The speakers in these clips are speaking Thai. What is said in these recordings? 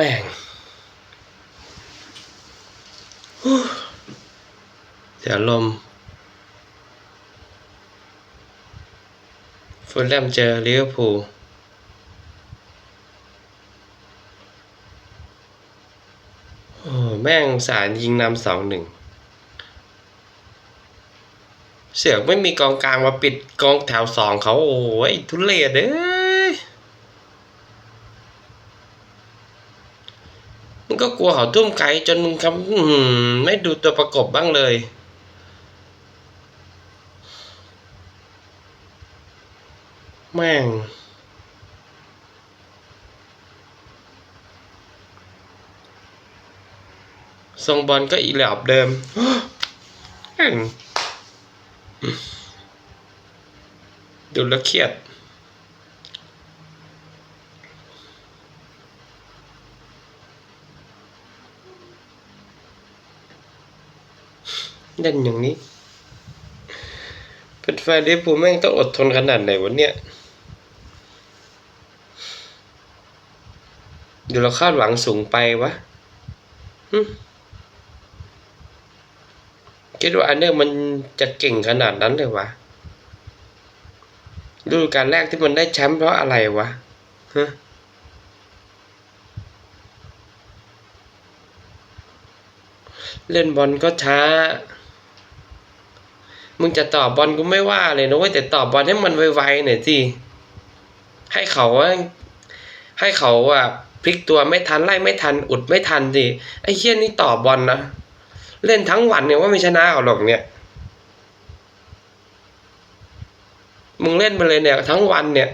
แม่งเสียลมฟูลแลมเจอลิเวอร์พูลโอ้แม่งสารยิงนำสองหนึ่ง เสือกไม่มีกองกลางมาปิดกองแถวสองเขาโอ้ยทุเรศเอ้ย มึงก็กลัวเขาทุ่มไกลจนมึงคำไม่ดูตัวประกบบ้างเลย แม่งทรงบอลก็อีหลอบเดิมดูแล้วเครียด เล่นอย่างนี้ เป็นแฟนลิเวอร์พูลแม่งต้องอดทนขนาดไหนวะเนี่ยเดี๋ยวเราคาดหวังสูงไปวะคิดว่าอันเนี้ยมันจะเก่งขนาดนั้นเลยวะฤดูกาลแรกที่มันได้แชมป์เพราะอะไรวะฮะเล่นบอลก็ช้า มึงจะตอบบอลกูไม่ว่าเลยนะเว้ยแต่ตอบบอลให้มันไวๆหน่อยสิให้เขาให้เขาอะพลิกตัวไม่ทันไล่ไม่ทัน อุดไม่ทันดิไอ้เฮี้ยนนี่ตอบบอลนะเล่นทั้งวันเนี่ยว่าไม่ชนะเอาหรอกเนี่ย มึงเล่นมาเลยเนี่ยทั้งวันเนี่ย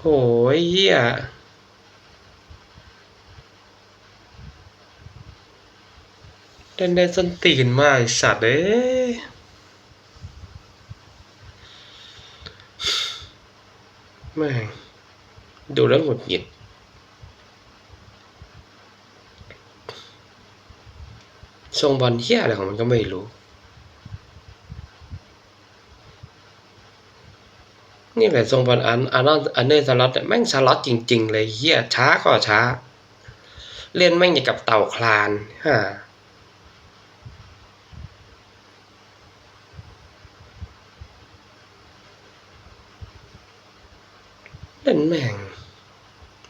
โหยเหี้ย ล่นได้ส้นตีนมากสัตว์เอ้ยแม่งดูแล้วหงุดหงิดทรงบอลเฮี้ยอะไรของมันก็ไม่รู้ นี่แหละทรงบอลอันอันนั้นอันเนอร์สล็อตแม่งสล็อตจริง ๆ เลยเฮี้ยช้าก็ช้า เล่นแม่งอย่างกับเต่าคลานฮะ เล่นแม่ง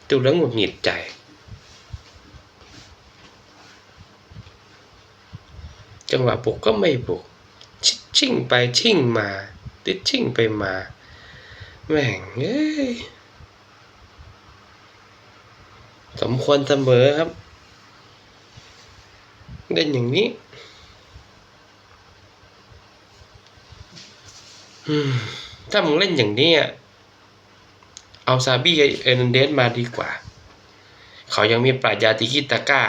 ดูแล้วหงุดหงิดใจ จังหวะบุกก็ไม่บุกชชิ่งไปชิ่งมา ติดชิ่งไปมา แม่งเอ้ยสมควรเสมอครับ เล่นอย่างนี้ถ้ามึงเล่นอย่างนี้อะ เอาซาบี้เอร์นันเดสมาดีกว่า เขายังมีปรัชญาติกิตาก้า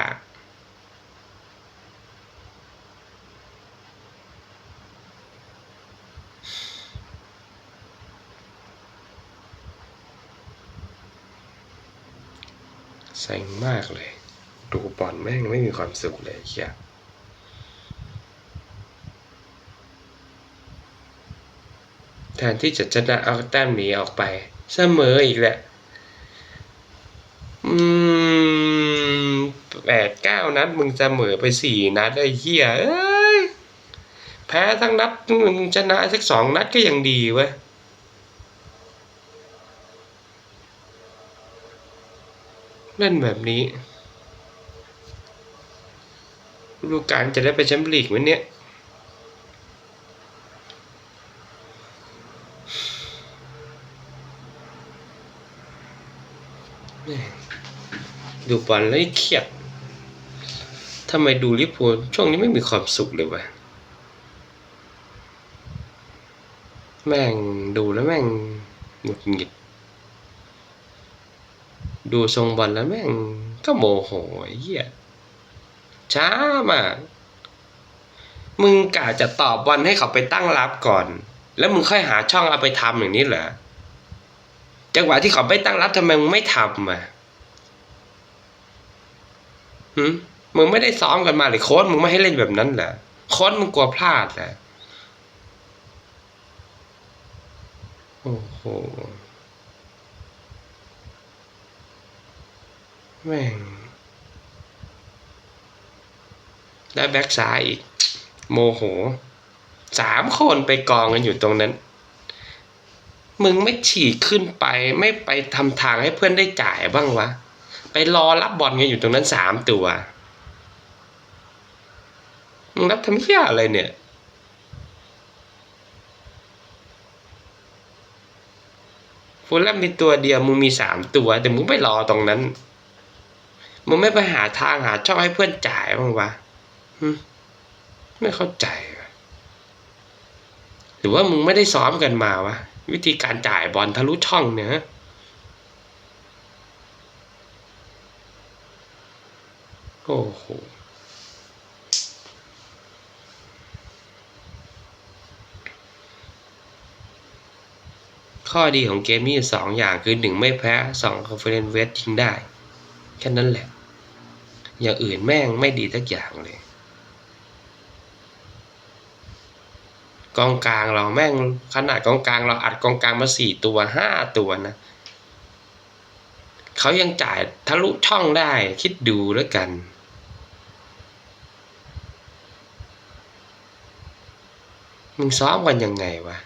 เซ็งมากเลย ดูบอลแม่งไม่มีความสุขเลยเฮียแทนที่จะชนะเอาแต้มหนีออกไป เสมออีกแหละ อืมแปดเก้านัดมึงเสมอไปสี่นัดไอ้เหี้ยเอ้ยแพ้ทั้งนัดมึงชนะสักสองนัดก็ยังดีเว้ยเล่นแบบนี้ฤดูกาลจะได้ไปแชมเปี้ยนลีกไหมเนี่ย แม่ง ดูบอลแล้วเครียดทำไมดูลิเวอร์พูลช่วงนี้ไม่มีความสุขเลยวะแม่งดูแล้วแม่งหงุดหงิด ดูทรงบอลแล้วแม่งก็โมโหเหี้ยช้ามากมึงกะจะตอบบอลให้เขาไปตั้งรับก่อน แล้วมึงค่อยหาช่องเอาไปทำอย่างนี้เหรอจังหวะที่เขาไม่ตั้งรับทำไมมึงไม่ทำอะ มึงไม่ได้ซ้อมกันมาหรือโค้ดมึงไม่ให้เล่นแบบนั้นแหละโค้ดมึงกลัวพลาดแหละโอ้โหแม่งและแบ็กซ้ายอีก โมโหสามคนไปกองกันอยู่ตรงนั้น มึงไม่ฉีกขึ้นไป ไม่ไปทำทางให้เพื่อนได้จ่ายบ้างวะ ไปรอรับบอลกันอยู่ตรงนั้นสามตัวมึงรับทำเหี้ยอะไรเนี่ยฟูลแลมมีตัวเดียวมึงมีสามตัว แต่มึงไม่รอตรงนั้น มึงไม่ไปหาทางหาช่องให้เพื่อนจ่ายบ้างวะไม่เข้าใจ หรือว่ามึงไม่ได้ซ้อมกันมาวะ วิธีการจ่ายบอลทะลุช่องเนี่ยฮะ โอ้โหข้อดีของเกมมีอยู่สองอย่างคือหนึ่งไม่แพ้สองคอนเฟอเรนซ์เวสทิ้งได้ แค่นั้นแหละ อย่างอื่นแม่งไม่ดีสักอย่างเลย กองกลางเราแม่งขนาดกองกลางเราอัดกองกลางมาสี่ตัวห้าตัวนะเขายังจ่ายทะลุช่องได้คิดดูแล้วกัน มึงซ้อมกันยังไงวะ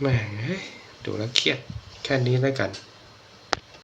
แม่งเฮ้ย ดูแล้วเครียด แค่นี้แล้วกัน